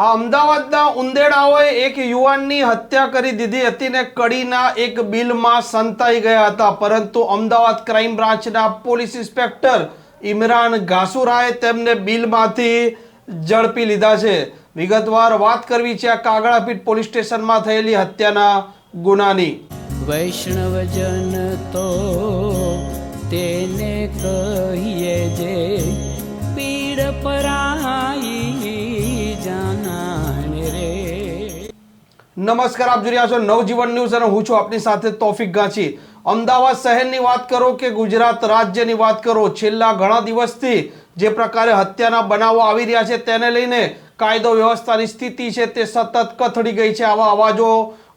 આ અમદાવાદના ઉંદેડાઓએ એક યુવાનની હત્યા કરી દીધી હતી ને કડીના એક બિલમાં સંતાઈ ગયા હતા. પરંતુ અમદાવાદ ક્રાઇમ બ્રાન્ચના પોલીસ ઇન્સ્પેક્ટર ઇમરાન ઘાસુરાએ તેમને બિલમાંથી ઝડપી લીધા છે. વિગતવાર વાત કરવી છે આ કાગડાપીઠ પોલીસ સ્ટેશનમાં થયેલી હત્યાના ગુનાની. વૈષ્ણવજન તો તેને કહીએ જે નમસ્કાર, આપ જોઈ રહ્યા છો નવજીવન ન્યૂઝ અને હું છું આપની સાથે તોફિક ગાંચી. અમદાવાદ શહેરની વાત કરો કે ગુજરાત રાજ્યની વાત કરો, છેલ્લા ઘણા દિવસથી જે પ્રકારે હત્યાના બનાવો આવી રહ્યા છે તેને લઈને કાયદો વ્યવસ્થાની સ્થિતિ છે તે સતત કથળી ગઈ છે, આવા અવાજો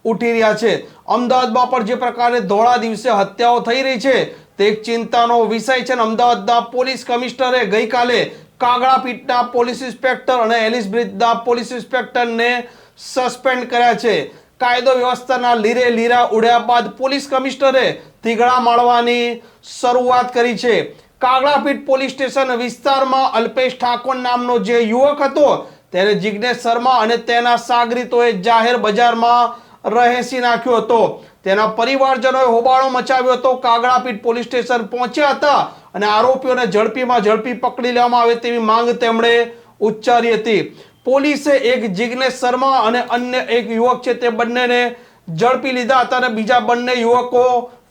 ઉઠી રહ્યા છે. અમદાવાદમાં પણ જે પ્રકારે ધોળા દિવસે હત્યાઓ થઈ રહી છે, તે એક ચિંતાનો વિષય છે અને અમદાવાદના પોલીસ કમિશનરે ગઈકાલે કાગડાપીઠના પોલીસ ઇન્સ્પેક્ટર અને એલિસ બ્રિજના પોલીસ ઇન્સ્પેક્ટરને સસ્પેન્ડ કર્યા છે. કાયદો વ્યવસ્થાના લીરે લીરા ઉડ્યા બાદ પોલીસ કમિશનરે તીગડા માળવાની શરૂઆત કરી છે. કાગડાપીઠ પોલીસ સ્ટેશન વિસ્તારમાં અલ્પેશ ઠાકોર નામનો જે યુવક હતો તેને જિજ્ઞેશ શર્મા અને તેના સાગરીતોએ જાહેર બજારમાં રહેસી નાખ્યો હતો. તેના પરિવારજનોએ હોબાળો મચાવ્યો હતો. કાગડાપીઠ પોલીસ સ્ટેશન પહોંચ્યા હતા અને આરોપીઓને ઝડપીમાં ઝડપી પકડી લેવામાં આવે તેવી માંગ તેમણે ઉચ્ચારી હતી. પોલીસે એક જિજ્ઞેશ શર્મા અને અન્ય એક યુવક છે તે બંનેને ઝડપી લીધા હતા અને બીજા બંને યુવકો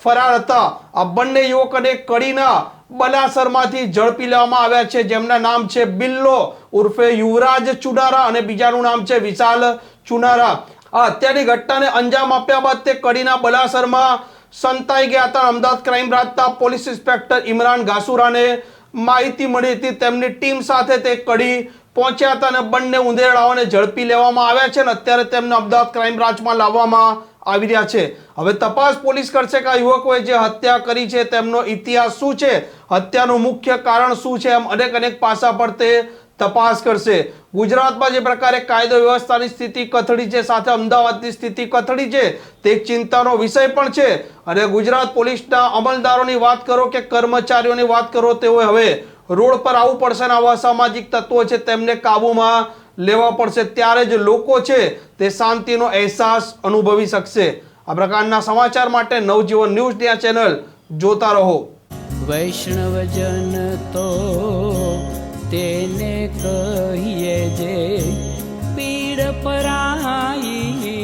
ફરાર હતા. આ બંને યુવકોને કડીના બલાસરમાંથી ઝડપી લેવામાં આવ્યા છે. જેમના નામ છે બિલ્લો ઉર્ફે યુવરાજ ચુનારા અને બીજાનું નામ છે વિશાલ ચુનારા. આ હત્યાની ઘટનાને અંજામ આપ્યા બાદ તે કડીના બલાસરમાં સંતાઈ ગયા હતા. અમદાવાદ ક્રાઇમ બ્રાન્ચના પોલીસ ઇન્સ્પેક્ટર ઇમરાન ઘાસુરાને માહિતી મળી હતી. તેમની ટીમ સાથે તે કડી પહોંચ્યા હતા અને બંને ઉંદેડાઓને ઝડપી લેવામાં આવ્યા છે અને અત્યારે તેમને અમદાવાદ ક્રાઇમ બ્રાન્ચમાં લાવવામાં આવી રહ્યા છે. હવે તપાસ પોલીસ કરશે કે આ યુવકોએ જે હત્યા કરી છે, તેમનો ઇતિહાસ શું છે, હત્યાનું મુખ્ય કારણ શું છે, એમ અનેક અનેક પાસા પર તે તપાસ કરશે. ગુજરાતમાં જે પ્રકારે કાયદો વ્યવસ્થાની સ્થિતિ કથળી છે, સાથે અમદાવાદની સ્થિતિ કથળી છે, તે એક ચિંતાનો વિષય પણ છે. અને ગુજરાત પોલીસના અમલદારોની વાત કરો કે કર્મચારીઓની વાત કરો, તેઓએ હવે રોડ પર આવવું પડશે અને આવા સામાજિક તત્વો છે તેમને કાબૂમાં લેવા પડશે. ત્યારે જ લોકો છે તે શાંતિનો અહેસાસ અનુભવી શકશે. આ પ્રકારના સમાચાર માટે નવજીવન ન્યૂઝ ત્યાં ચેનલ જોતા રહો. વૈષ્ણવજન તો તેને કહીએ જે પીડ પરાઈ